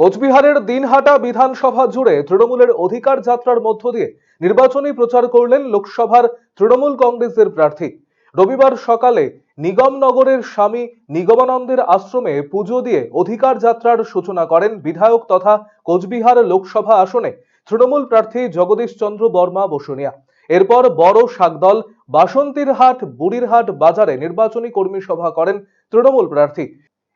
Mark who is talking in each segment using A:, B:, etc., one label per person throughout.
A: কোচবিহারের দিনহাটা বিধানসভা জুড়ে তৃণমূলের অধিকার যাত্রার মধ্য দিয়ে নির্বাচনী প্রচার করলেন লোকসভার তৃণমূল কংগ্রেসের প্রার্থী। রবিবার সকালে নিগমনগরের স্বামী নিগমানন্দের আশ্রমে পুজো দিয়ে অধিকার যাত্রার সূচনা করেন বিধায়ক তথা কোচবিহার লোকসভা আসনে তৃণমূল প্রার্থী জগদীশ চন্দ্র বর্মা বসুনিয়া। এরপর বড় শাকদল বাসন্তীর হাট বুড়িরহাট বাজারে নির্বাচনী কর্মী সভা করেন তৃণমূল প্রার্থী।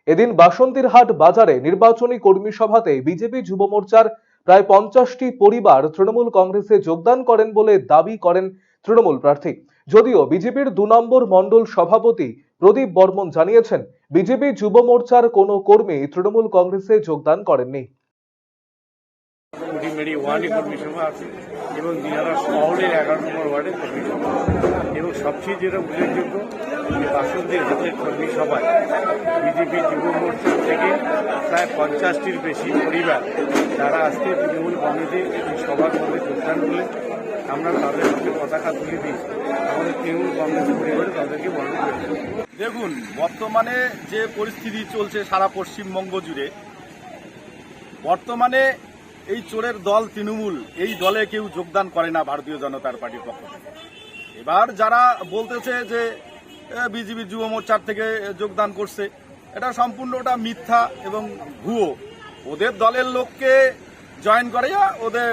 A: এদিন বাসন্তীর হাট বাজারে নির্বাচনী কর্মী সভাতে বিজেপি যুব মোর্চার প্রায় পঞ্চাশটি পরিবার তৃণমূল কংগ্রেসে যোগদান করেন বলে দাবি করেন তৃণমূল প্রার্থী। যদিও বিজেপির দু নম্বর মণ্ডল সভাপতি প্রদীপ বর্মন জানিয়েছেন, বিজেপি যুব মোর্চার কোনো কর্মী তৃণমূল কংগ্রেসে যোগদান করেননি।
B: এবং সবচেয়ে যেটা উল্লেখযোগ্য বাসন্তীর হাতের কর্মী সভায় বিজেপি যুব মোর্চা থেকে প্রায় পঞ্চাশটির বেশি পরিবার যারা আজকে তৃণমূল কংগ্রেসে এই সভার মধ্যে যোগদান করলেন। আমরা তাদের সঙ্গে পতাকা তুলে দিই। আমাদের তৃণমূল কংগ্রেস পরিবারে তাদেরকে বরণ করে
C: দেখুন, বর্তমানে যে পরিস্থিতি চলছে সারা পশ্চিমবঙ্গ জুড়ে, বর্তমানে এই চোরের দল তৃণমূল, এই দলে কেউ যোগদান করে না ভারতীয় জনতার পার্টির পক্ষ থেকে। এবার যারা বলতেছে যে বিজেপি যুব মোর্চার থেকে যোগদান করছে। এটা সম্পূর্ণ ওটা মিথ্যা এবং ভুয়ো। ওদের দলের লোককে জয়েন করে ওদের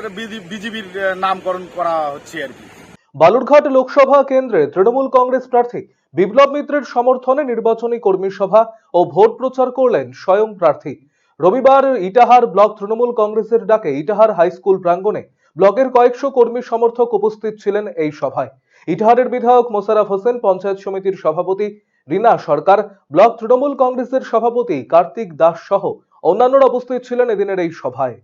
C: বিজেপির নামকরণ করা হচ্ছে আর কি।
A: বালুরঘাট লোকসভা কেন্দ্রে তৃণমূল কংগ্রেস প্রার্থী বিপ্লব মিত্রের সমর্থনে নির্বাচনী কর্মী সভা ও ভোট প্রচার করলেন স্বয়ং প্রার্থী। রবিবার ইটাহার ব্লক তৃণমূল কংগ্রেসের ডাকে ইটাহার হাই স্কুল প্রাঙ্গণে ব্লকের কয়েকশো কর্মী সমর্থক উপস্থিত ছিলেন এই সভায়। ইটাহারের বিধায়ক মোসারফ হোসেন, পঞ্চায়েত সমিতির সভাপতি রিনা সরকার, ব্লক তৃণমূল কংগ্রেসের সভাপতি কার্তিক দাস সহ অন্যান্যরা উপস্থিত ছিলেন এদিনের এই সভায়।